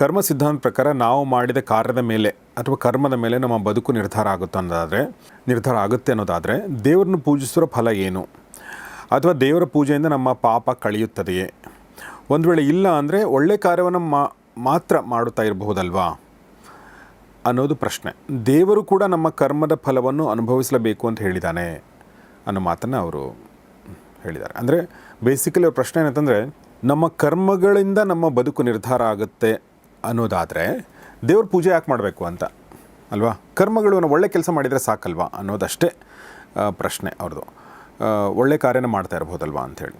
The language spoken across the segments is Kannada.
ಕರ್ಮ ಸಿದ್ಧಾಂತ ಪ್ರಕಾರ ನಾವು ಮಾಡಿದ ಕಾರ್ಯದ ಮೇಲೆ ಅಥವಾ ಕರ್ಮದ ಮೇಲೆ ನಮ್ಮ ಬದುಕು ನಿರ್ಧಾರ ಆಗುತ್ತೆ ಅನ್ನೋದಾದರೆ, ನಿರ್ಧಾರ ಆಗುತ್ತೆ ಅನ್ನೋದಾದರೆ ದೇವರನ್ನು ಪೂಜಿಸಿರೋ ಫಲ ಏನು? ಅಥವಾ ದೇವರ ಪೂಜೆಯಿಂದ ನಮ್ಮ ಪಾಪ ಕಳೆಯುತ್ತದೆಯೇ? ಒಂದು ವೇಳೆ ಇಲ್ಲ ಅಂದರೆ ಒಳ್ಳೆ ಕಾರ್ಯವನ್ನು ಮಾತ್ರ ಮಾಡುತ್ತಾ ಇರಬಹುದಲ್ವಾ? ಅನ್ನೋದು ಪ್ರಶ್ನೆ. ದೇವರು ಕೂಡ ನಮ್ಮ ಕರ್ಮದ ಫಲವನ್ನು ಅನುಭವಿಸಲೇಬೇಕು ಅಂತ ಹೇಳಿದ್ದಾನೆ ಅನ್ನೋ ಮಾತನ್ನು ಅವರು ಹೇಳಿದ್ದಾರೆ. ಅಂದರೆ ಬೇಸಿಕಲಿ ಅವ್ರ ಪ್ರಶ್ನೆ ಏನಂತಂದರೆ, ನಮ್ಮ ಕರ್ಮಗಳಿಂದ ನಮ್ಮ ಬದುಕು ನಿರ್ಧಾರ ಆಗುತ್ತೆ ಅನ್ನೋದಾದರೆ ದೇವ್ರ ಪೂಜೆ ಯಾಕೆ ಮಾಡಬೇಕು ಅಂತ, ಅಲ್ವಾ? ಕರ್ಮಗಳು ಒಳ್ಳೆ ಕೆಲಸ ಮಾಡಿದರೆ ಸಾಕಲ್ವಾ ಅನ್ನೋದಷ್ಟೇ ಪ್ರಶ್ನೆ ಅವ್ರದ್ದು ಒಳ್ಳೆ ಕಾರ್ಯನ ಮಾಡ್ತಾ ಇರ್ಬೋದಲ್ವಾ ಅಂಥೇಳಿ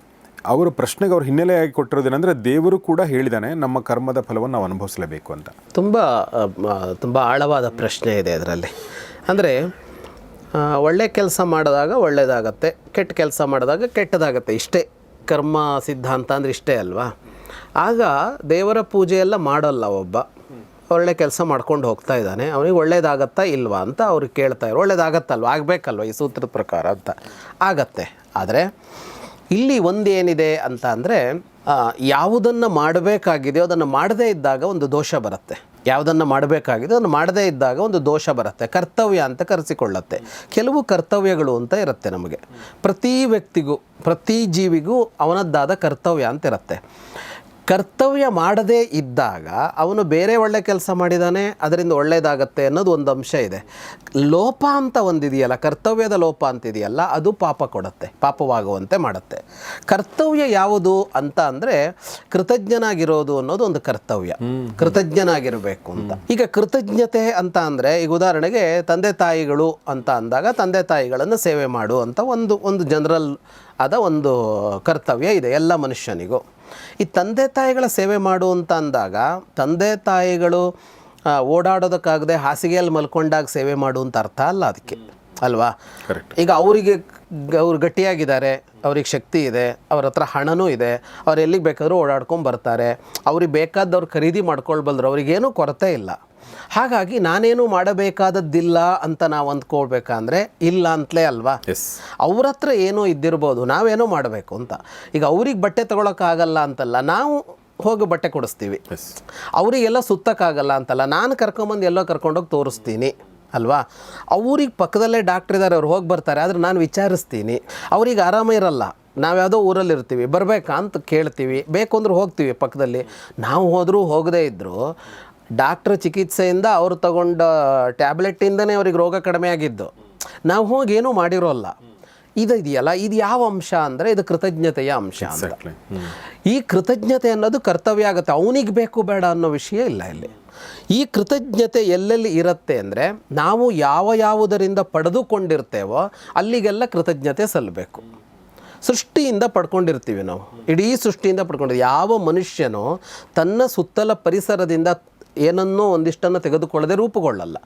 ಅವರ ಪ್ರಶ್ನೆಗೆ ಅವ್ರು ಹಿನ್ನೆಲೆಯಾಗಿ ಕೊಟ್ಟಿರೋದೇನೆಂದರೆ ದೇವರು ಕೂಡ ಹೇಳಿದಾನೆ ನಮ್ಮ ಕರ್ಮದ ಫಲವನ್ನು ನಾವು ಅನುಭವಿಸಲೇಬೇಕು ಅಂತ. ತುಂಬ ತುಂಬ ಆಳವಾದ ಪ್ರಶ್ನೆ ಇದೆ ಅದರಲ್ಲಿ ಅಂದರೆ ಒಳ್ಳೆ ಕೆಲಸ ಮಾಡಿದಾಗ ಒಳ್ಳೆಯದಾಗತ್ತೆ ಕೆಟ್ಟ ಕೆಲಸ ಮಾಡಿದಾಗ ಕೆಟ್ಟದಾಗತ್ತೆ. ಇಷ್ಟೇ, ಕರ್ಮ ಸಿದ್ಧಾಂತ ಅಂದರೆ ಇಷ್ಟೇ ಅಲ್ವಾ? ಆಗ ದೇವರ ಪೂಜೆ ಎಲ್ಲ ಮಾಡೋಲ್ಲ ಒಬ್ಬ. ಒಳ್ಳೆ ಕೆಲಸ ಮಾಡ್ಕೊಂಡು ಹೋಗ್ತಾ ಇದ್ದಾನೆ. ಅವನಿಗೆ ಒಳ್ಳೇದಾಗತ್ತಾ ಇಲ್ವಾ ಅಂತ ಅವ್ರಿಗೆ ಕೇಳ್ತಾ ಇರೋ ಒಳ್ಳೇದಾಗತ್ತಲ್ವ? ಆಗಬೇಕಲ್ವ ಈ ಸೂತ್ರದ ಪ್ರಕಾರ ಅಂತ. ಆಗತ್ತೆ. ಆದರೆ ಇಲ್ಲಿ ಒಂದೇನಿದೆ ಅಂತ ಅಂದರೆ ಯಾವುದನ್ನು ಮಾಡಬೇಕಾಗಿದೆಯೋ ಅದನ್ನು ಮಾಡದೇ ಇದ್ದಾಗ ಒಂದು ದೋಷ ಬರುತ್ತೆ. ಯಾವುದನ್ನು ಮಾಡಬೇಕಾಗಿದೆ ಅದನ್ನು ಮಾಡದೇ ಇದ್ದಾಗ ಒಂದು ದೋಷ ಬರುತ್ತೆ. ಕರ್ತವ್ಯ ಅಂತ ಕರೆಸಿಕೊಳ್ಳುತ್ತೆ. ಕೆಲವು ಕರ್ತವ್ಯಗಳು ಅಂತ ಇರುತ್ತೆ ನಮಗೆ. ಪ್ರತಿ ವ್ಯಕ್ತಿಗೂ, ಪ್ರತಿ ಜೀವಿಗೂ ಅವನದ್ದಾದ ಕರ್ತವ್ಯ ಅಂತ ಇರುತ್ತೆ. ಕರ್ತವ್ಯ ಮಾಡದೇ ಇದ್ದಾಗ ಅವನು ಬೇರೆ ಒಳ್ಳೆ ಕೆಲಸ ಮಾಡಿದಾನೆ ಅದರಿಂದ ಒಳ್ಳೆಯದಾಗತ್ತೆ ಅನ್ನೋದು ಒಂದು ಅಂಶ ಇದೆ. ಲೋಪ ಅಂತ ಒಂದಿದೆಯಲ್ಲ ಕರ್ತವ್ಯದ ಲೋಪ ಅಂತಿದೆಯಲ್ಲ ಅದು ಪಾಪ ಕೊಡುತ್ತೆ ಪಾಪವಾಗುವಂತೆ ಮಾಡುತ್ತೆ. ಕರ್ತವ್ಯ ಯಾವುದು ಅಂತ ಅಂದರೆ ಕೃತಜ್ಞನಾಗಿರೋದು ಅನ್ನೋದು ಒಂದು ಕರ್ತವ್ಯ. ಕೃತಜ್ಞನಾಗಿರಬೇಕು ಅಂತ. ಈಗ ಕೃತಜ್ಞತೆ ಅಂತ ಅಂದರೆ ಈಗ ಉದಾಹರಣೆಗೆ ತಂದೆ ತಾಯಿಗಳು ಅಂತ ಅಂದಾಗ ತಂದೆ ತಾಯಿಗಳನ್ನು ಸೇವೆ ಮಾಡು ಅಂತ ಒಂದು ಒಂದು ಜನರಲ್ ಆದ ಒಂದು ಕರ್ತವ್ಯ ಇದೆ ಎಲ್ಲ ಮನುಷ್ಯನಿಗೂ. ಈ ತಂದೆ ತಾಯಿಗಳ ಸೇವೆ ಮಾಡು ಅಂತ ಅಂದಾಗ ತಂದೆ ತಾಯಿಗಳು ಓಡಾಡೋದಕ್ಕಾಗದೆ ಹಾಸಿಗೆಯಲ್ಲಿ ಮಲ್ಕೊಂಡಾಗ ಸೇವೆ ಮಾಡು ಅಂತ ಅರ್ಥ ಅಲ್ಲ ಅದಕ್ಕೆ. ಅಲ್ವಾ? ಈಗ ಅವರಿಗೆ ಅವ್ರು ಗಟ್ಟಿಯಾಗಿದ್ದಾರೆ ಅವ್ರಿಗೆ ಶಕ್ತಿ ಇದೆ ಅವ್ರ ಹತ್ರ ಹಣನೂ ಇದೆ ಅವ್ರು ಎಲ್ಲಿಗೆ ಬೇಕಾದರೂ ಓಡಾಡ್ಕೊಂಡು ಬರ್ತಾರೆ ಅವ್ರಿಗೆ ಬೇಕಾದವ್ರು ಖರೀದಿ ಮಾಡ್ಕೊಳ್ಬಲ್ರು ಅವ್ರಿಗೇನೂ ಕೊರತೆ ಇಲ್ಲ. ಹಾಗಾಗಿ ನಾನೇನು ಮಾಡಬೇಕಾದದ್ದಿಲ್ಲ ಅಂತ ನಾವು ಅಂದ್ಕೊಳ್ಬೇಕಂದ್ರೆ ಇಲ್ಲ ಅಂತಲೇ ಅಲ್ವಾ? ಅವ್ರ ಹತ್ರ ಏನೋ ಇದ್ದಿರ್ಬೋದು ನಾವೇನೋ ಮಾಡಬೇಕು ಅಂತ. ಈಗ ಅವ್ರಿಗೆ ಬಟ್ಟೆ ತಗೊಳಕ್ಕಾಗಲ್ಲ ಅಂತಲ್ಲ ನಾವು ಹೋಗಿ ಬಟ್ಟೆ ಕೊಡಿಸ್ತೀವಿ. ಅವರಿಗೆಲ್ಲ ಸುತ್ತಕ್ಕಾಗಲ್ಲ ಅಂತಲ್ಲ ನಾನು ಕರ್ಕೊಂಬಂದು ಎಲ್ಲೋ ಕರ್ಕೊಂಡೋಗಿ ತೋರಿಸ್ತೀನಿ ಅಲ್ವಾ? ಅವ್ರಿಗೆ ಪಕ್ಕದಲ್ಲೇ ಡಾಕ್ಟ್ರ್ ಇದ್ದಾರೆ ಅವ್ರು ಹೋಗಿ ಬರ್ತಾರೆ ಆದರೆ ನಾನು ವಿಚಾರಿಸ್ತೀನಿ. ಅವ್ರಿಗೆ ಆರಾಮ ಇರಲ್ಲ. ನಾವು ಯಾವುದೋ ಊರಲ್ಲಿರ್ತೀವಿ ಬರಬೇಕಾ ಅಂತ ಕೇಳ್ತೀವಿ ಬೇಕು ಅಂದ್ರೆ ಹೋಗ್ತೀವಿ ಪಕ್ಕದಲ್ಲಿ. ನಾವು ಹೋದರೂ ಹೋಗದೇ ಇದ್ದರೂ ಡಾಕ್ಟ್ರ್ ಚಿಕಿತ್ಸೆಯಿಂದ ಅವರು ತಗೊಂಡ ಟ್ಯಾಬ್ಲೆಟ್ಟಿಂದನೇ ಅವ್ರಿಗೆ ರೋಗ ಕಡಿಮೆ ಆಗಿದ್ದು ನಾವು ಹೋಗಿ ಏನೂ ಮಾಡಿರೋಲ್ಲ. ಇದು ಇದೆಯಲ್ಲ ಇದು ಯಾವ ಅಂಶ ಅಂದರೆ ಇದು ಕೃತಜ್ಞತೆಯ ಅಂಶ ಅಂತ. ಈ ಕೃತಜ್ಞತೆ ಅನ್ನೋದು ಕರ್ತವ್ಯ ಆಗುತ್ತೆ. ಅವನಿಗೆ ಬೇಕು ಬೇಡ ಅನ್ನೋ ವಿಷಯ ಇಲ್ಲ ಇಲ್ಲಿ. ಈ ಕೃತಜ್ಞತೆ ಎಲ್ಲೆಲ್ಲಿ ಇರುತ್ತೆ ಅಂದರೆ ನಾವು ಯಾವ ಯಾವುದರಿಂದ ಪಡೆದುಕೊಂಡಿರ್ತೇವೋ ಅಲ್ಲಿಗೆಲ್ಲ ಕೃತಜ್ಞತೆ ಸಲ್ಲಬೇಕು ಸೃಷ್ಟಿಯಿಂದ ಪಡ್ಕೊಂಡಿರ್ತೀವಿ ನಾವು. ಇಡೀ ಸೃಷ್ಟಿಯಿಂದ ಪಡ್ಕೊಂಡಿರ್ತೀವಿ. ಯಾವ ಮನುಷ್ಯನೋ ತನ್ನ ಸುತ್ತಲ ಪರಿಸರದಿಂದ ಏನನ್ನೋ ಒಂದಿಷ್ಟನ್ನು ತೆಗೆದುಕೊಳ್ಳದೆ ರೂಪುಗೊಳ್ಳಲ್ಲ.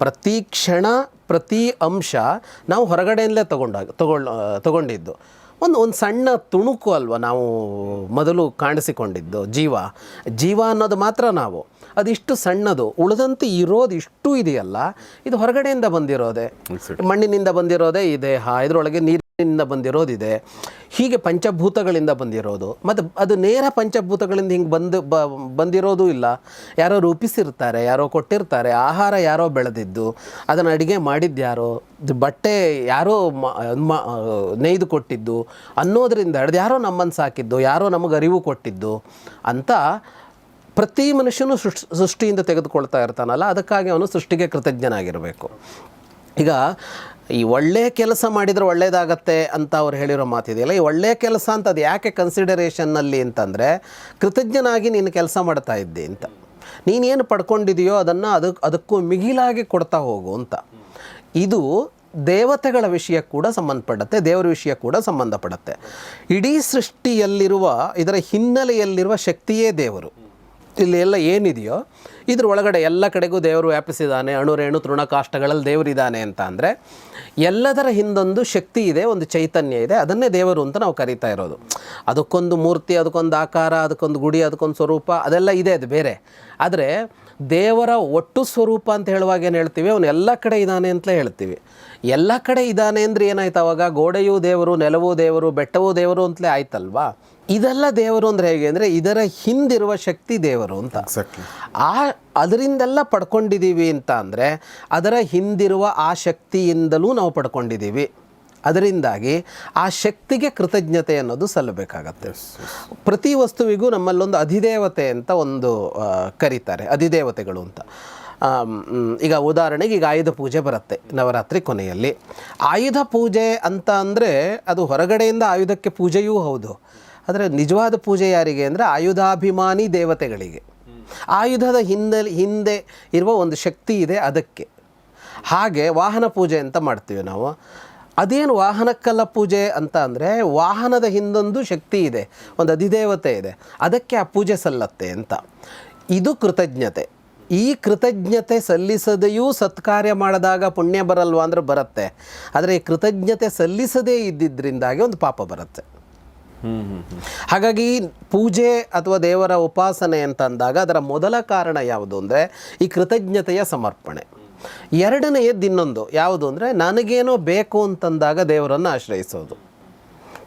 ಪ್ರತಿ ಕ್ಷಣ ಪ್ರತಿ ಅಂಶ ನಾವು ಹೊರಗಡೆಯಿಂದಲೇ ತಗೊಂಡಾಗ ತಗೊಳ್ ತಗೊಂಡಿದ್ದು. ಒಂದು ಒಂದು ಸಣ್ಣ ತುಣುಕು ಅಲ್ವ ನಾವು ಮೊದಲು ಕಾಣಿಸಿಕೊಂಡಿದ್ದು ಜೀವ. ಜೀವ ಅನ್ನೋದು ಮಾತ್ರ ನಾವು. ಅದಿಷ್ಟು ಸಣ್ಣದು ಉಳಿದಂತೆ ಇರೋದು ಇಷ್ಟು ಇದೆಯಲ್ಲ ಇದು ಹೊರಗಡೆಯಿಂದ ಬಂದಿರೋದೆ. ಮಣ್ಣಿನಿಂದ ಬಂದಿರೋದೇ ಈ ದೇಹ ಇದರೊಳಗೆ ನೀರಿನಿಂದ ಬಂದಿರೋದಿದೆ. ಹೀಗೆ ಪಂಚಭೂತಗಳಿಂದ ಬಂದಿರೋದು. ಮತ್ತು ಅದು ನೇರ ಪಂಚಭೂತಗಳಿಂದ ಹಿಂಗೆ ಬಂದು ಬ, ಬಂದಿರೋದು ಇಲ್ಲ. ಯಾರೋ ರೂಪಿಸಿರ್ತಾರೆ, ಯಾರೋ ಕೊಟ್ಟಿರ್ತಾರೆ, ಆಹಾರ ಯಾರೋ ಬೆಳೆದಿದ್ದು, ಅದನ್ನು ಅಡುಗೆ ಮಾಡಿದ್ಯಾರೋ, ಇದು ಬಟ್ಟೆ ಯಾರೋ ನೇಯ್ದು ಕೊಟ್ಟಿದ್ದು, ಅನ್ನೋದರಿಂದ ಹಿಡ್ದು ಯಾರೋ ನಮ್ಮನ್ನು ಸಾಕಿದ್ದು, ಯಾರೋ ನಮಗೆ ಅರಿವು ಕೊಟ್ಟಿದ್ದು, ಅಂತ ಪ್ರತಿ ಮನುಷ್ಯನು ಸೃಷ್ಟಿ ಸೃಷ್ಟಿಯಿಂದ ತೆಗೆದುಕೊಳ್ತಾ ಇರ್ತಾನಲ್ಲ, ಅದಕ್ಕಾಗಿ ಅವನು ಸೃಷ್ಟಿಗೆ ಕೃತಜ್ಞನಾಗಿರಬೇಕು. ಈಗ ಈ ಒಳ್ಳೆಯ ಕೆಲಸ ಮಾಡಿದರೆ ಒಳ್ಳೆಯದಾಗತ್ತೆ ಅಂತ ಅವ್ರು ಹೇಳಿರೋ ಮಾತಿದೆಯಲ್ಲ, ಈ ಒಳ್ಳೆಯ ಕೆಲಸ ಅಂತ ಅದು ಯಾಕೆ ಕನ್ಸಿಡರೇಷನ್ನಲ್ಲಿ ಅಂತಂದರೆ, ಕೃತಜ್ಞನಾಗಿ ನೀನು ಕೆಲಸ ಮಾಡ್ತಾ ಇದ್ದೆ ಅಂತ. ನೀನೇನು ಪಡ್ಕೊಂಡಿದೆಯೋ ಅದನ್ನು ಅದಕ್ಕೆ ಅದಕ್ಕೂ ಮಿಗಿಲಾಗಿ ಕೊಡ್ತಾ ಹೋಗು ಅಂತ. ಇದು ದೇವತೆಗಳ ವಿಷಯ ಕೂಡ ಸಂಬಂಧಪಡುತ್ತೆ, ದೇವರ ವಿಷಯ ಕೂಡ ಸಂಬಂಧಪಡುತ್ತೆ. ಇಡೀ ಸೃಷ್ಟಿಯಲ್ಲಿರುವ, ಇದರ ಹಿನ್ನೆಲೆಯಲ್ಲಿರುವ ಶಕ್ತಿಯೇ ದೇವರು. ಇಲ್ಲಿ ಎಲ್ಲ ಏನಿದೆಯೋ ಇದ್ರ ಒಳಗಡೆ ಎಲ್ಲ ಕಡೆಗೂ ದೇವರು ವ್ಯಾಪಿಸಿದ್ದಾನೆ. ಅಣುರೇಣು ತೃಣಕಾಷ್ಟಗಳಲ್ಲಿ ದೇವರಿದ್ದಾನೆ ಅಂತ ಅಂದರೆ ಎಲ್ಲದರ ಹಿಂದೊಂದು ಶಕ್ತಿ ಇದೆ, ಒಂದು ಚೈತನ್ಯ ಇದೆ. ಅದನ್ನೇ ದೇವರು ಅಂತ ನಾವು ಕರೀತಾ ಇರೋದು. ಅದಕ್ಕೊಂದು ಮೂರ್ತಿ, ಅದಕ್ಕೊಂದು ಆಕಾರ, ಅದಕ್ಕೊಂದು ಗುಡಿ, ಅದಕ್ಕೊಂದು ಸ್ವರೂಪ, ಅದೆಲ್ಲ ಇದೆ, ಅದು ಬೇರೆ. ಆದರೆ ದೇವರ ಒಟ್ಟು ಸ್ವರೂಪ ಅಂತ ಹೇಳುವಾಗ ಏನು ಹೇಳ್ತೀವಿ? ಅವನು ಎಲ್ಲ ಕಡೆ ಇದ್ದಾನೆ ಅಂತಲೇ ಹೇಳ್ತೀವಿ. ಎಲ್ಲ ಕಡೆ ಇದ್ದಾನೆ ಅಂದರೆ ಏನಾಯ್ತು? ಅವಾಗ ಗೋಡೆಯೂ ದೇವರು, ನೆಲವೂ ದೇವರು, ಬೆಟ್ಟವೂ ದೇವರು ಅಂತಲೇ ಆಯ್ತಲ್ವಾ? ಇದೆಲ್ಲ ದೇವರು ಅಂದರೆ ಹೇಗೆ ಅಂದರೆ ಇದರ ಹಿಂದಿರುವ ಶಕ್ತಿ ದೇವರು ಅಂತ. ಆ ಅದರಿಂದೆಲ್ಲ ಪಡ್ಕೊಂಡಿದ್ದೀವಿ ಅಂತ ಅಂದರೆ ಅದರ ಹಿಂದಿರುವ ಆ ಶಕ್ತಿಯಿಂದಲೂ ನಾವು ಪಡ್ಕೊಂಡಿದ್ದೀವಿ ಅದರಿಂದಾಗಿ ಆ ಶಕ್ತಿಗೆ ಕೃತಜ್ಞತೆ ಅನ್ನೋದು ಸಲ್ಲಬೇಕಾಗತ್ತೆ. ಪ್ರತಿ ವಸ್ತುವಿಗೂ ನಮ್ಮಲ್ಲೊಂದು ಅಧಿದೇವತೆ ಅಂತ ಒಂದು ಕರೀತಾರೆ. ಅಧಿದೇವತೆಗಳು ಅಂತ. ಈಗ ಉದಾಹರಣೆಗೆ ಈಗ ಆಯುಧ ಪೂಜೆ ಬರುತ್ತೆ ನವರಾತ್ರಿ ಕೊನೆಯಲ್ಲಿ. ಆಯುಧ ಪೂಜೆ ಅಂತ ಅಂದರೆ ಅದು ಹೊರಗಡೆಯಿಂದ ಆಯುಧಕ್ಕೆ ಪೂಜೆಯೂ ಹೌದು. ಆದರೆ ನಿಜವಾದ ಪೂಜೆ ಯಾರಿಗೆ ಅಂದರೆ ಆಯುಧಾಭಿಮಾನಿ ದೇವತೆಗಳಿಗೆ. ಆಯುಧದ ಹಿಂದೆ ಹಿಂದೆ ಇರುವ ಒಂದು ಶಕ್ತಿ ಇದೆ ಅದಕ್ಕೆ. ಹಾಗೆ ವಾಹನ ಪೂಜೆ ಅಂತ ಮಾಡ್ತೀವಿ ನಾವು. ಅದೇನು ವಾಹನಕ್ಕಲ್ಲ ಪೂಜೆ ಅಂತ ಅಂದರೆ ವಾಹನದ ಹಿಂದೊಂದು ಶಕ್ತಿ ಇದೆ, ಒಂದು ಅಧಿದೇವತೆ ಇದೆ. ಅದಕ್ಕೆ ಆ ಪೂಜೆ ಸಲ್ಲತ್ತೆ ಅಂತ. ಇದು ಕೃತಜ್ಞತೆ. ಈ ಕೃತಜ್ಞತೆ ಸಲ್ಲಿಸದೆಯೂ ಸತ್ಕಾರ್ಯ ಮಾಡಿದಾಗ ಪುಣ್ಯ ಬರಲ್ವಾ ಅಂದ್ರೆ ಬರುತ್ತೆ. ಆದರೆ ಈ ಕೃತಜ್ಞತೆ ಸಲ್ಲಿಸದೇ ಇದ್ದಿದ್ದರಿಂದಾಗಿ ಒಂದು ಪಾಪ ಬರುತ್ತೆ. ಹಾಗಾಗಿ ಪೂಜೆ ಅಥವಾ ದೇವರ ಉಪಾಸನೆ ಅಂತ ಅಂದಾಗ ಅದರ ಮೊದಲ ಕಾರಣ ಯಾವುದು ಅಂದರೆ ಈ ಕೃತಜ್ಞತೆಯ ಸಮರ್ಪಣೆ. ಎರಡನೆಯದ್ದು ಇನ್ನೊಂದು. ಯಾವುದು ಅಂದರೆ ನನಗೇನೋ ಬೇಕು ಅಂತಂದಾಗ ದೇವರನ್ನು ಆಶ್ರಯಿಸೋದು.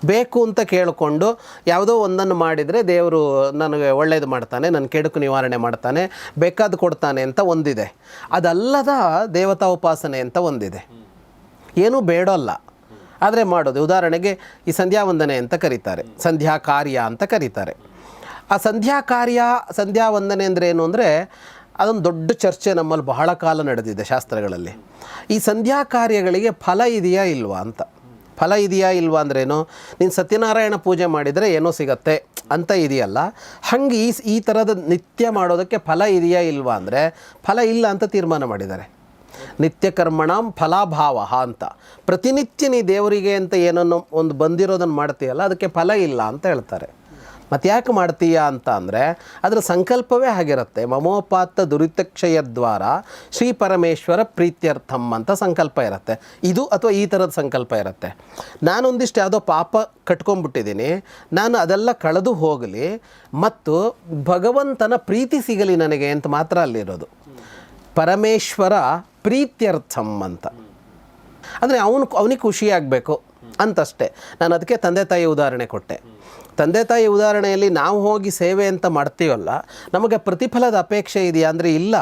ಬೇಕು ಅಂತ ಕೇಳಿಕೊಂಡು ಯಾವುದೋ ಒಂದನ್ನು ಮಾಡಿದರೆ ದೇವರು ನನಗೆ ಒಳ್ಳೆಯದು ಮಾಡ್ತಾನೆ, ನನ್ನ ಕೆಡುಕು ನಿವಾರಣೆ ಮಾಡ್ತಾನೆ, ಬೇಕಾದ ಕೊಡ್ತಾನೆ ಅಂತ ಒಂದಿದೆ. ಅದಲ್ಲದ ದೇವತಾ ಉಪಾಸನೆ ಅಂತ ಒಂದಿದೆ. ಏನೂ ಬೇಡಲ್ಲ. ಆದರೆ ಮಾಡೋದು. ಉದಾಹರಣೆಗೆ ಈ ಸಂಧ್ಯಾ ವಂದನೆ ಅಂತ ಕರೀತಾರೆ. ಸಂಧ್ಯಾ ಕಾರ್ಯ ಅಂತ ಕರೀತಾರೆ. ಆ ಸಂಧ್ಯಾ ಕಾರ್ಯ, ಸಂಧ್ಯಾ ವಂದನೆ ಅಂದರೆ ಏನು ಅಂದರೆ ಅದೊಂದು ದೊಡ್ಡ ಚರ್ಚೆ ನಮ್ಮಲ್ಲಿ ಬಹಳ ಕಾಲ ನಡೆದಿದೆ ಶಾಸ್ತ್ರಗಳಲ್ಲಿ. ಈ ಸಂಧ್ಯಾ ಕಾರ್ಯಗಳಿಗೆ ಫಲ ಇದೆಯಾ ಇಲ್ವಾ ಅಂತ. ಫಲ ಇದೆಯಾ ಇಲ್ವಾ ಅಂದ್ರೇನು ನೀನು ಸತ್ಯನಾರಾಯಣ ಪೂಜೆ ಮಾಡಿದರೆ ಏನೋ ಸಿಗತ್ತೆ ಅಂತ ಇದೆಯಲ್ಲ. ಹಂಗೆ ಈ ಈ ಥರದ ನಿತ್ಯ ಮಾಡೋದಕ್ಕೆ ಫಲ ಇದೆಯಾ ಇಲ್ವಾ ಅಂದರೆ, ಫಲ ಇಲ್ಲ ಅಂತ ತೀರ್ಮಾನ ಮಾಡಿದ್ದಾರೆ. ನಿತ್ಯ ಕರ್ಮಣಂ ಫಲಾಭಾವ ಅಂತ. ಪ್ರತಿನಿತ್ಯ ನೀ ದೇವರಿಗೆ ಅಂತ ಏನನ್ನು ಒಂದು ಬಂದಿರೋದನ್ನು ಮಾಡ್ತೀಯಲ್ಲ, ಅದಕ್ಕೆ ಫಲ ಇಲ್ಲ ಅಂತ ಹೇಳ್ತಾರೆ. ಮತ್ತು ಯಾಕೆ ಮಾಡ್ತೀಯಾ ಅಂತ ಅಂದರೆ, ಅದರ ಸಂಕಲ್ಪವೇ ಆಗಿರುತ್ತೆ ಮಮೋಪಾತ್ತ ದುರಿತಕ್ಷಯ ದ್ವಾರ ಶ್ರೀ ಪರಮೇಶ್ವರ ಪ್ರೀತ್ಯರ್ಥಂ ಅಂತ ಸಂಕಲ್ಪ ಇರುತ್ತೆ. ಇದು ಅಥವಾ ಈ ಥರದ ಸಂಕಲ್ಪ ಇರುತ್ತೆ. ನಾನೊಂದಿಷ್ಟು ಯಾವುದೋ ಪಾಪ ಕಟ್ಕೊಂಡ್ಬಿಟ್ಟಿದ್ದೀನಿ ನಾನು ಅದೆಲ್ಲ ಕಳೆದು ಹೋಗಲಿ, ಮತ್ತು ಭಗವಂತನ ಪ್ರೀತಿ ಸಿಗಲಿ ನನಗೆ ಅಂತ ಮಾತ್ರ ಅಲ್ಲಿರೋದು. ಪರಮೇಶ್ವರ ಪ್ರೀತ್ಯರ್ಥಂ ಅಂತ. ಅಂದರೆ ಅವನು ಅವನಿಗೆ ಖುಷಿಯಾಗಬೇಕು ಅಂತಷ್ಟೇ. ನಾನು ಅದಕ್ಕೆ ತಂದೆ ತಾಯಿ ಉದಾಹರಣೆ ಕೊಟ್ಟೆ. ತಂದೆ ತಾಯಿ ಉದಾಹರಣೆಯಲ್ಲಿ ನಾವು ಹೋಗಿ ಸೇವೆ ಅಂತ ಮಾಡ್ತೀವಲ್ಲ ನಮಗೆ ಪ್ರತಿಫಲದ ಅಪೇಕ್ಷೆ ಇದೆಯಾ? ಅಂದರೆ ಇಲ್ಲ.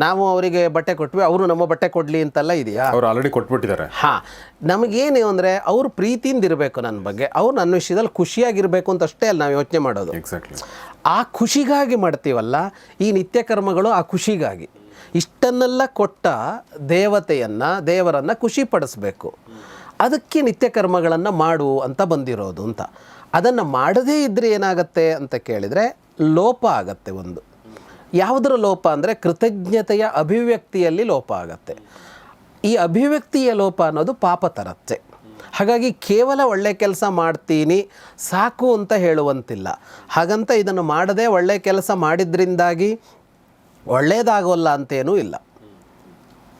ನಾವು ಅವರಿಗೆ ಬಟ್ಟೆ ಕೊಟ್ವಿ ಅವರು ನಮ್ಮ ಬಟ್ಟೆ ಕೊಡಲಿ ಅಂತೆಲ್ಲ ಇದೆಯಾ? ಅವ್ರು ಆಲ್ರೆಡಿ ಕೊಟ್ಬಿಟ್ಟಿದ್ದಾರೆ. ಹಾಂ. ನಮಗೇನು ಅಂದರೆ ಅವ್ರು ಪ್ರೀತಿಯಿಂದ ಇರಬೇಕು ನನ್ನ ಬಗ್ಗೆ ಅವ್ರು ನನ್ನ ವಿಷಯದಲ್ಲಿ ಖುಷಿಯಾಗಿರಬೇಕು ಅಂತ ಅಷ್ಟೇ ಅಲ್ಲಿ ನಾವು ಯೋಚನೆ ಮಾಡೋದು. ಎಕ್ಸಾಕ್ಟ್ಲಿ ಆ ಖುಷಿಗಾಗಿ ಮಾಡ್ತೀವಲ್ಲ ಈ ನಿತ್ಯ ಕರ್ಮಗಳು ಆ ಖುಷಿಗಾಗಿ. ಇಷ್ಟನ್ನೆಲ್ಲ ಕೊಟ್ಟ ದೇವತೆಯನ್ನು, ದೇವರನ್ನು ಖುಷಿಪಡಿಸ್ಬೇಕು. ಅದಕ್ಕೆ ನಿತ್ಯ ಕರ್ಮಗಳನ್ನು ಮಾಡು ಅಂತ ಬಂದಿರೋದು ಅಂತ. ಅದನ್ನು ಮಾಡದೇ ಇದ್ದರೆ ಏನಾಗುತ್ತೆ ಅಂತ ಕೇಳಿದರೆ ಲೋಪ ಆಗತ್ತೆ ಒಂದು. ಯಾವುದರ ಲೋಪ ಅಂದರೆ ಕೃತಜ್ಞತೆಯ ಅಭಿವ್ಯಕ್ತಿಯಲ್ಲಿ ಲೋಪ ಆಗತ್ತೆ. ಈ ಅಭಿವ್ಯಕ್ತಿಯ ಲೋಪ ಅನ್ನೋದು ಪಾಪ ತರತ್ತೆ. ಹಾಗಾಗಿ ಕೇವಲ ಒಳ್ಳೆ ಕೆಲಸ ಮಾಡ್ತೀನಿ, ಸಾಕು ಅಂತ ಹೇಳುವಂತಿಲ್ಲ. ಹಾಗಂತ ಇದನ್ನು ಮಾಡದೆ ಒಳ್ಳೆ ಕೆಲಸ ಮಾಡಿದ್ರಿಂದಾಗಿ ಒಳ್ಳೆಯದಾಗೋಲ್ಲ ಅಂತೇನೂ ಇಲ್ಲ.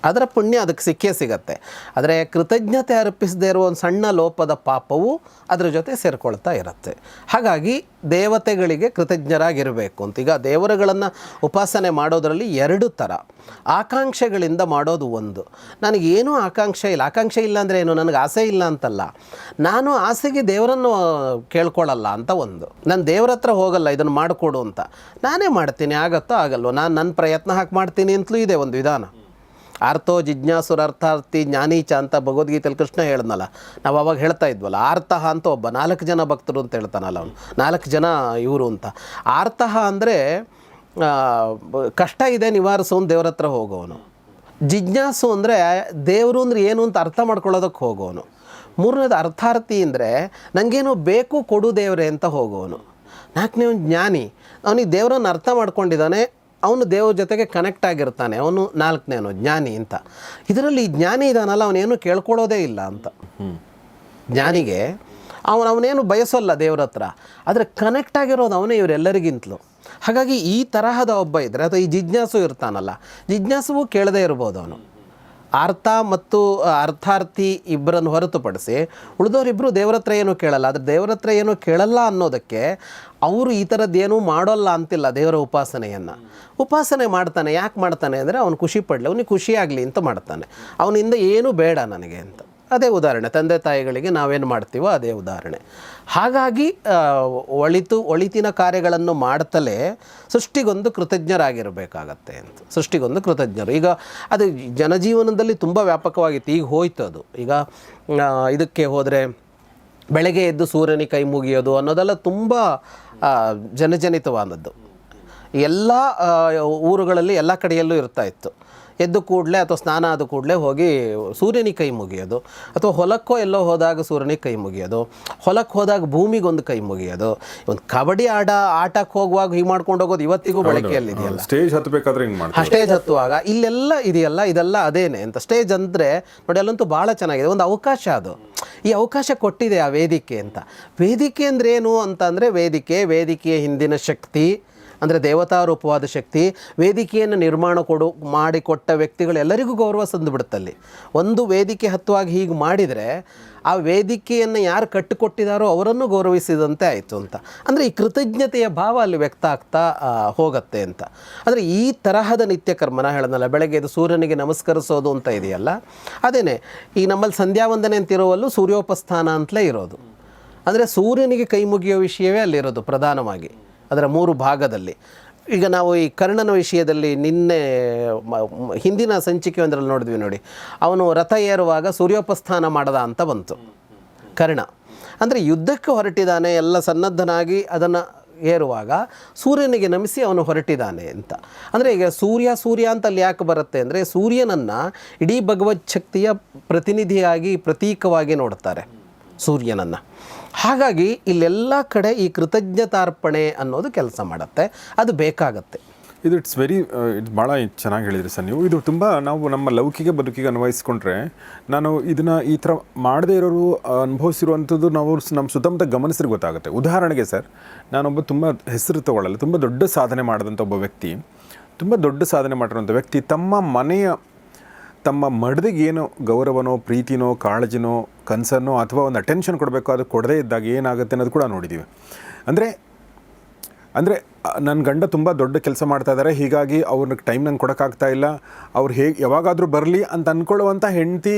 ಅದರ ಪುಣ್ಯ ಅದಕ್ಕೆ ಸಿಕ್ಕೇ ಸಿಗತ್ತೆ. ಆದರೆ ಕೃತಜ್ಞತೆ ಅರ್ಪಿಸದೇ ಇರುವ ಒಂದು ಸಣ್ಣ ಲೋಪದ ಪಾಪವು ಅದರ ಜೊತೆ ಸೇರಿಕೊಳ್ತಾ ಇರುತ್ತೆ. ಹಾಗಾಗಿ ದೇವತೆಗಳಿಗೆ ಕೃತಜ್ಞರಾಗಿರಬೇಕು ಅಂತ. ಈಗ ದೇವರುಗಳನ್ನು ಉಪಾಸನೆ ಮಾಡೋದರಲ್ಲಿ ಎರಡು ಥರ. ಆಕಾಂಕ್ಷೆಗಳಿಂದ ಮಾಡೋದು ಒಂದು. ನನಗೇನೂ ಆಕಾಂಕ್ಷೆ ಇಲ್ಲ. ಆಕಾಂಕ್ಷೆ ಇಲ್ಲ ಅಂದರೆ ಏನು? ನನಗೆ ಆಸೆ ಇಲ್ಲ ಅಂತಲ್ಲ. ನಾನು ಆಸೆಗೆ ದೇವರನ್ನು ಕೇಳ್ಕೊಳ್ಳಲ್ಲ ಅಂತ ಒಂದು. ನಾನು ದೇವರ ಹತ್ರ ಹೋಗಲ್ಲ, ಇದನ್ನು ಮಾಡಿಕೊಡು ಅಂತ. ನಾನೇ ಮಾಡ್ತೀನಿ. ಆಗತ್ತೋ ಆಗಲ್ವೋ? ನಾನು ನನ್ನ ಪ್ರಯತ್ನ ಹಾಕಿ ಮಾಡ್ತೀನಿ ಅಂತಲೂ ಇದೆ ಒಂದು ವಿಧಾನ. ಆರ್ತೋ ಜಿಜ್ಞಾಸುರ ಅರ್ಥಾರ್ಥಿ ಜ್ಞಾನೀಚ ಅಂತ ಭಗವದ್ಗೀತೆಯಲ್ಲಿ ಕೃಷ್ಣ ಹೇಳ್ದನಲ್ಲ, ನಾವು ಅವಾಗ ಹೇಳ್ತಾ ಇದ್ವಲ್ಲ, ಆರ್ತಃ ಅಂತ ಒಬ್ಬ ನಾಲ್ಕು ಜನ ಭಕ್ತರು ಅಂತ ಹೇಳ್ತಾನಲ್ಲ ಅವನು, ನಾಲ್ಕು ಜನ ಇವರು ಅಂತ. ಆರ್ತಃ ಅಂದರೆ ಕಷ್ಟ ಇದೆ ನಿವಾರಿಸೋನು ದೇವ್ರ ಹತ್ರ ಹೋಗೋನು. ಜಿಜ್ಞಾಸು ಅಂದರೆ ದೇವರು ಅಂದರೆ ಏನು ಅಂತ ಅರ್ಥ ಮಾಡ್ಕೊಳ್ಳೋದಕ್ಕೆ ಹೋಗೋನು. ಮೂರನೇದು ಅರ್ಥಾರ್ಥಿ ಅಂದರೆ ನನಗೇನು ಬೇಕು ಕೊಡು ದೇವರೇ ಅಂತ ಹೋಗೋನು. ನಾಲ್ಕನೇ ಒಂದು ಜ್ಞಾನಿ, ಅವನಿಗೆ ದೇವರನ್ನು ಅರ್ಥ ಮಾಡ್ಕೊಂಡಿದ್ದಾನೆ ಅವನು ದೇವ್ರ ಜೊತೆಗೆ ಕನೆಕ್ಟ್ ಆಗಿರ್ತಾನೆ ಅವನು ನಾಲ್ಕನೇನು ಜ್ಞಾನಿ ಅಂತ. ಇದರಲ್ಲಿ ಜ್ಞಾನಿ ಇದಾನಲ್ಲ ಅವನೇನು ಕೇಳ್ಕೊಳ್ಳೋದೇ ಇಲ್ಲ ಅಂತ. ಜ್ಞಾನಿಗೆ ಅವನು ಅವನೇನು ಬಯಸೋಲ್ಲ ದೇವ್ರ ಹತ್ರ ಆದರೆ ಕನೆಕ್ಟ್ ಆಗಿರೋದು ಅವನೇ ಇವರೆಲ್ಲರಿಗಿಂತಲೂ. ಹಾಗಾಗಿ ಈ ತರಹದ ಒಬ್ಬ ಇದ್ದರೆ ಅಥವಾ ಈ ಜಿಜ್ಞಾಸು ಇರ್ತಾನಲ್ಲ ಜಿಜ್ಞಾಸುವು ಕೇಳದೇ ಇರ್ಬೋದು ಅವನು. ಅರ್ಥ ಮತ್ತು ಅರ್ಥಾರ್ಥಿ ಇಬ್ಬರನ್ನು ಹೊರತುಪಡಿಸಿ ಉಳಿದವರಿಬ್ಬರು ದೇವರತ್ರ ಏನೂ ಕೇಳಲ್ಲ. ಆದರೆ ದೇವರತ್ರ ಏನೂ ಕೇಳಲ್ಲ ಅನ್ನೋದಕ್ಕೆ ಅವರು ಈ ಥರದ್ದೇನೂ ಮಾಡೋಲ್ಲ ಅಂತಿಲ್ಲ ದೇವರ ಉಪಾಸನೆಯನ್ನು. ಉಪಾಸನೆ ಮಾಡ್ತಾನೆ, ಯಾಕೆ ಮಾಡ್ತಾನೆ ಅಂದರೆ ಅವನು ಖುಷಿ ಪಡಲಿ, ಅವನಿಗೆ ಖುಷಿಯಾಗಲಿ ಅಂತ ಮಾಡ್ತಾನೆ. ಅವನಿಂದ ಏನೂ ಬೇಡ ನನಗೆ ಅಂತ. ಅದೇ ಉದಾಹರಣೆ. ತಂದೆ ತಾಯಿಗಳಿಗೆ ನಾವೇನು ಮಾಡ್ತೀವೋ ಅದೇ ಉದಾಹರಣೆ. ಹಾಗಾಗಿ ಒಳಿತು, ಒಳಿತಿನ ಕಾರ್ಯಗಳನ್ನು ಮಾಡ್ತಲೇ ಸೃಷ್ಟಿಗೊಂದು ಕೃತಜ್ಞರಾಗಿರಬೇಕಾಗತ್ತೆ ಅಂತ. ಸೃಷ್ಟಿಗೊಂದು ಕೃತಜ್ಞರು. ಈಗ ಅದು ಜನಜೀವನದಲ್ಲಿ ತುಂಬ ವ್ಯಾಪಕವಾಗಿತ್ತು. ಈಗ ಹೋಯ್ತು ಅದು. ಈಗ ಇದಕ್ಕೆ ಹೋದರೆ ಬೆಳಗ್ಗೆ ಎದ್ದು ಸೂರ್ಯನಿಗೆ ಕೈ ಮುಗಿಯೋದು ಅನ್ನೋದೆಲ್ಲ ತುಂಬ ಜನಜನಿತವಾದದ್ದು. ಎಲ್ಲ ಊರುಗಳಲ್ಲಿ ಎಲ್ಲ ಕಡೆಯಲ್ಲೂ ಇರ್ತಾ ಇತ್ತು. ಎದ್ದು ಕೂಡಲೇ ಅಥವಾ ಸ್ನಾನ ಆದ ಕೂಡಲೇ ಹೋಗಿ ಸೂರ್ಯನಿಗೆ ಕೈ ಮುಗಿಯೋದು. ಅಥವಾ ಹೊಲಕ್ಕೋ ಎಲ್ಲೋ ಹೋದಾಗ ಸೂರ್ಯನಿಗೆ ಕೈ ಮುಗಿಯೋದು. ಹೊಲಕ್ಕೆ ಹೋದಾಗ ಭೂಮಿಗೊಂದು ಕೈ ಮುಗಿಯೋದು. ಒಂದು ಕಬಡ್ಡಿ ಆಟ ಆಟಕ್ಕೆ ಹೋಗುವಾಗ ಹೀಗೆ ಮಾಡ್ಕೊಂಡು ಹೋಗೋದು ಇವತ್ತಿಗೂ ಬಳಕೆಯಲ್ಲಿ ಇದೆಯಲ್ಲ. ಸ್ಟೇಜ್ ಹತ್ತಬೇಕಾದ್ರೆ ಹಿಂಗೆ ಸ್ಟೇಜ್ ಹತ್ತುವಾಗ. ಇಲ್ಲೆಲ್ಲ ಇದೆಯಲ್ಲ ಇದೆಲ್ಲ ಅದೇನೆ. ಅಂತ ಸ್ಟೇಜ್ ಅಂದರೆ ನೋಡಿ ಅಲ್ಲಂತೂ ಭಾಳ ಚೆನ್ನಾಗಿದೆ. ಒಂದು ಅವಕಾಶ ಅದು. ಈ ಅವಕಾಶ ಕೊಟ್ಟಿದೆ ಆ ವೇದಿಕೆ ಅಂತ. ವೇದಿಕೆ ಅಂದ್ರೆ ಏನು ಅಂತಂದರೆ ವೇದಿಕೆ ವೇದಿಕೆಯ ಹಿಂದಿನ ಶಕ್ತಿ ಅಂದರೆ ದೇವತಾ ರೂಪವಾದ ಶಕ್ತಿ, ವೇದಿಕೆಯನ್ನು ನಿರ್ಮಾಣ ಕೊಡು, ಮಾಡಿಕೊಟ್ಟ ವ್ಯಕ್ತಿಗಳು ಎಲ್ಲರಿಗೂ ಗೌರವ ಸಂದುಬಿಡುತ್ತಲ್ಲಿ ಒಂದು ವೇದಿಕೆ ಹತ್ತುವಾಗಿ ಹೀಗೆ ಮಾಡಿದರೆ, ಆ ವೇದಿಕೆಯನ್ನು ಯಾರು ಕಟ್ಟಿಕೊಟ್ಟಿದ್ದಾರೋ ಅವರನ್ನು ಗೌರವಿಸಿದಂತೆ ಆಯಿತು ಅಂತ. ಅಂದರೆ ಈ ಕೃತಜ್ಞತೆಯ ಭಾವ ಅಲ್ಲಿ ವ್ಯಕ್ತ ಆಗ್ತಾ ಹೋಗುತ್ತೆ ಅಂತ. ಅಂದರೆ ಈ ತರಹದ ನಿತ್ಯ ಕರ್ಮ, ನಾ ಹೇಳೋದಲ್ಲ ಬೆಳಗ್ಗೆ ಇದು ಸೂರ್ಯನಿಗೆ ನಮಸ್ಕರಿಸೋದು ಅಂತ ಇದೆಯಲ್ಲ, ಅದೇನೆ, ಈ ನಮ್ಮಲ್ಲಿ ಸಂಧ್ಯಾವಂದನೆ ಅಂತಿರುವಲ್ಲೂ ಸೂರ್ಯೋಪಸ್ಥಾನ ಅಂತಲೇ ಇರೋದು. ಅಂದರೆ ಸೂರ್ಯನಿಗೆ ಕೈ ಮುಗಿಯೋ ವಿಷಯವೇ ಅಲ್ಲಿರೋದು ಪ್ರಧಾನವಾಗಿ. ಅದರ ಮೂರು ಭಾಗದಲ್ಲಿ. ಈಗ ನಾವು ಈ ಕರ್ಣನ ವಿಷಯದಲ್ಲಿ ನಿನ್ನೆ ಹಿಂದಿನ ಸಂಚಿಕೆ ಒಂದರಲ್ಲಿ ನೋಡಿದ್ವಿ ನೋಡಿ. ಅವನು ರಥ ಏರುವಾಗ ಸೂರ್ಯೋಪಸ್ಥಾನ ಮಾಡದ ಅಂತ ಬಂತು. ಕರ್ಣ. ಅಂದರೆ ಯುದ್ಧಕ್ಕೆ ಹೊರಟಿದ್ದಾನೆ, ಎಲ್ಲ ಸನ್ನದ್ಧನಾಗಿ ಅದನ್ನು ಏರುವಾಗ ಸೂರ್ಯನಿಗೆ ನಮಿಸಿ ಅವನು ಹೊರಟಿದ್ದಾನೆ ಅಂತ. ಅಂದರೆ ಈಗ ಸೂರ್ಯ ಸೂರ್ಯ ಅಂತ ಅಲ್ಲಿ ಯಾಕೆ ಬರುತ್ತೆ ಅಂದರೆ ಸೂರ್ಯನನ್ನು ಇಡೀ ಭಗವತ್ ಶಕ್ತಿಯ ಪ್ರತಿನಿಧಿಯಾಗಿ ಪ್ರತೀಕವಾಗಿ ನೋಡ್ತಾರೆ ಸೂರ್ಯನನ್ನು. ಹಾಗಾಗಿ ಇಲ್ಲೆಲ್ಲ ಕಡೆ ಈ ಕೃತಜ್ಞತಾರ್ಪಣೆ ಅನ್ನೋದು ಕೆಲಸ ಮಾಡುತ್ತೆ. ಅದು ಬೇಕಾಗತ್ತೆ. ಇದು ಇಟ್ಸ್ ವೆರಿ ಇದು ಭಾಳ ಚೆನ್ನಾಗಿ ಹೇಳಿದ್ರಿ ಸರ್ ನೀವು. ಇದು ತುಂಬ ನಾವು ನಮ್ಮ ಲೌಕಿಕ ಬದುಕಿಗೆ ಅನ್ವಯಿಸ್ಕೊಂಡ್ರೆ ನಾನು ಇದನ್ನು ಈ ಥರ ಮಾಡದೇ ಇರೋರು ಅನುಭವಿಸಿರುವಂಥದ್ದು ನಾವು ನಮ್ಮ ಸುತ್ತಮುತ್ತ ಗಮನಿಸಿದ್ರೆ ಗೊತ್ತಾಗುತ್ತೆ. ಉದಾಹರಣೆಗೆ ಸರ್, ನಾನೊಬ್ಬ ತುಂಬ ಹೆಸರು ತಗೊಳ್ಳಲ್ಲ, ತುಂಬ ದೊಡ್ಡ ಸಾಧನೆ ಮಾಡಿದಂಥ ಒಬ್ಬ ವ್ಯಕ್ತಿ, ತುಂಬ ದೊಡ್ಡ ಸಾಧನೆ ಮಾಡಿರುವಂಥ ವ್ಯಕ್ತಿ ತಮ್ಮ ಮನೆಯ ತಮ್ಮ ಮಡದಿಗೆ ಏನು ಗೌರವನೋ, ಪ್ರೀತಿನೋ, ಕಾಳಜಿನೋ ಕನ್ಸರ್ನೋ ಅಥವಾ ಒಂದು ಅಟೆನ್ಷನ್ ಕೊಡಬೇಕು ಅದು ಕೊಡದೇ ಇದ್ದಾಗ ಏನಾಗುತ್ತೆ ಅನ್ನೋದು ಕೂಡ ನೋಡಿದ್ದೀವಿ ಅಂದರೆ ಅಂದರೆ ನನ್ನ ಗಂಡ ತುಂಬ ದೊಡ್ಡ ಕೆಲಸ ಮಾಡ್ತಾ ಇದ್ದಾರೆ ಹೀಗಾಗಿ ಅವ್ರಿಗೆ ಟೈಮ್ ನಂಗೆ ಕೊಡೋಕ್ಕಾಗ್ತಾ ಇಲ್ಲ. ಅವ್ರು ಹೇಗೆ, ಯಾವಾಗಾದರೂ ಬರಲಿ ಅಂತ ಅಂದ್ಕೊಳ್ಳುವಂಥ ಹೆಂಡತಿ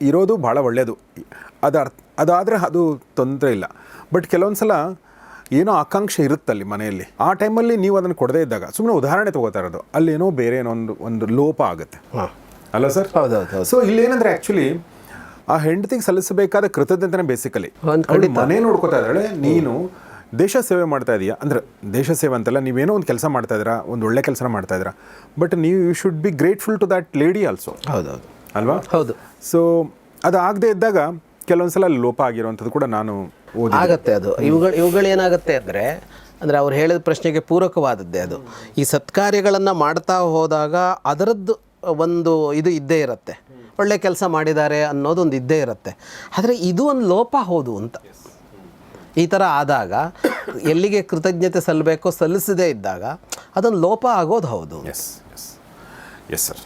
ಇರೋದು ಭಾಳ ಒಳ್ಳೆಯದು ಅದು ಅರ್ಥ, ಅದಾದರೆ ಅದು ತೊಂದರೆ ಇಲ್ಲ. ಬಟ್ ಕೆಲವೊಂದು ಸಲ ಏನೋ ಆಕಾಂಕ್ಷೆ ಇರುತ್ತಲ್ಲಿ ಮನೆಯಲ್ಲಿ. ಆ ಟೈಮಲ್ಲಿ ನೀವು ಅದನ್ನು ಕೊಡದೇ ಇದ್ದಾಗ ಸುಮ್ಮನೆ ಉದಾಹರಣೆ ತೊಗೋತಾ ಇರೋದು. ಅಲ್ಲೇನೋ ಬೇರೆ ಏನೋ ಒಂದು ಒಂದು ಲೋಪ ಆಗುತ್ತೆ. ಹಾಂ. ಅಲ್ಲ ಸರ್? ಹೌದೌದು ಹೌದು ಸೊ ಇಲ್ಲೇನಂದ್ರೆ ಆ್ಯಕ್ಚುಲಿ ಆ ಹೆಂಡತಿಗೆ ಸಲ್ಲಿಸಬೇಕಾದ ಕೃತಜ್ಞತೆನೇ ಬೇಸಿಕಲಿ ಅವಳು ಮನೆ ನೋಡ್ಕೋತಾ ಇದ್ದಾಳೆ ನೀನು ದೇಶ ಸೇವೆ ಮಾಡ್ತಾ ಇದೀಯಾ? ಅಂದ್ರೆ ದೇಶ ಸೇವೆ ಅಂತಲ್ಲ ನೀವೇನೋ ಒಂದು ಕೆಲಸ ಮಾಡ್ತಾ ಇದ್ದೀರಾ ಒಂದು ಒಳ್ಳೆ ಕೆಲಸ ಮಾಡ್ತಾ ಇದ್ದೀರಾ ಬಟ್ ನೀವು you should be grateful to that lady also ಹೌದೌದು. ಅಲ್ವಾ? ಹೌದು. ಸೊ ಅದು ಆಗದೆ ಇದ್ದಾಗ ಕೆಲವೊಂದ್ಸಲ ಲೋಪ ಆಗಿರುವಂಥದ್ದು ಕೂಡ ನಾನು ಆಗತ್ತೆ ಅದು. ಇವುಗಳು ಇವುಗಳು ಏನಾಗುತ್ತೆ ಅಂದರೆ ಅಂದರೆ ಅವ್ರು ಹೇಳಿದ ಪ್ರಶ್ನೆಗೆ ಪೂರಕವಾದದ್ದೇ ಅದು. ಈ ಸತ್ಕಾರ್ಯಗಳನ್ನು ಮಾಡ್ತಾ ಹೋದಾಗ ಅದರದ್ದು ಒಂದು ಇದು ಇದ್ದೇ ಇರುತ್ತೆ. ಒಳ್ಳೆ ಕೆಲಸ ಮಾಡಿದ್ದಾರೆ ಅನ್ನೋದೊಂದು ಇದ್ದೇ ಇರುತ್ತೆ. ಆದರೆ ಇದು ಒಂದು ಲೋಪ ಹೌದು ಅಂತ. ಈ ಥರ ಆದಾಗ ಎಲ್ಲಿಗೆ ಕೃತಜ್ಞತೆ ಸಲ್ಲಬೇಕೋ ಸಲ್ಲಿಸದೇ ಇದ್ದಾಗ ಅದೊಂದು ಲೋಪ ಆಗೋದು ಹೌದು. S S yes sir